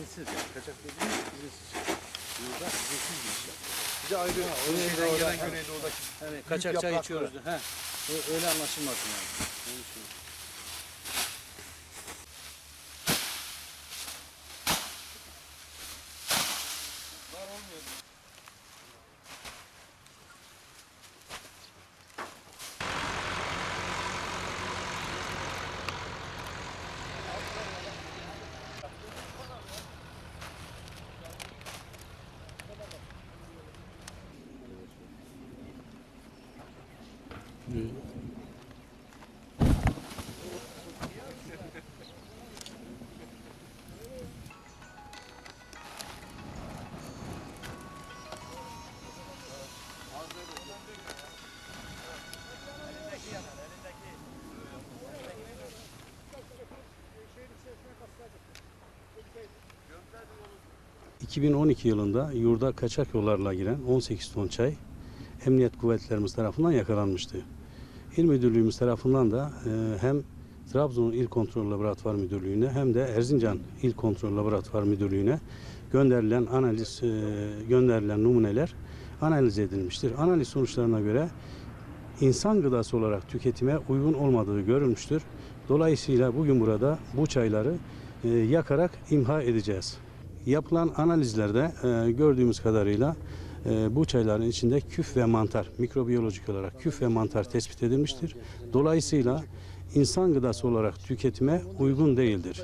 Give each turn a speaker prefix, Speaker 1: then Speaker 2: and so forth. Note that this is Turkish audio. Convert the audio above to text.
Speaker 1: İzinsiz yani. Kaçak dediğimiz izinsiz. Burada izinsiz bir iş yapıyor.
Speaker 2: Bir de ayrı
Speaker 1: onun
Speaker 2: şeyden
Speaker 1: şeyden
Speaker 2: gelen Güneydoğu'daki
Speaker 1: Hani kaçak çay içiyoruz. He. Öyle anlaşılmasın yani. Onun için.
Speaker 3: Hı. 2012 yılında yurda kaçak yollarla giren 18 ton çay emniyet kuvvetlerimiz tarafından yakalanmıştı. İl Müdürlüğümüz tarafından da e, hem Trabzon İl Kontrol Laboratuvar Müdürlüğü'ne hem de Erzincan İl Kontrol Laboratuvar Müdürlüğü'ne gönderilen analiz e, gönderilen numuneler analiz edilmiştir. Analiz sonuçlarına göre insan gıdası olarak tüketime uygun olmadığı görülmüştür. Dolayısıyla bugün burada bu çayları e, yakarak imha edeceğiz. Yapılan analizlerde gördüğümüz kadarıyla bu çayların içinde küf ve mantar, mikrobiyolojik olarak küf ve mantar tespit edilmiştir. Dolayısıyla insan gıdası olarak tüketime uygun değildir.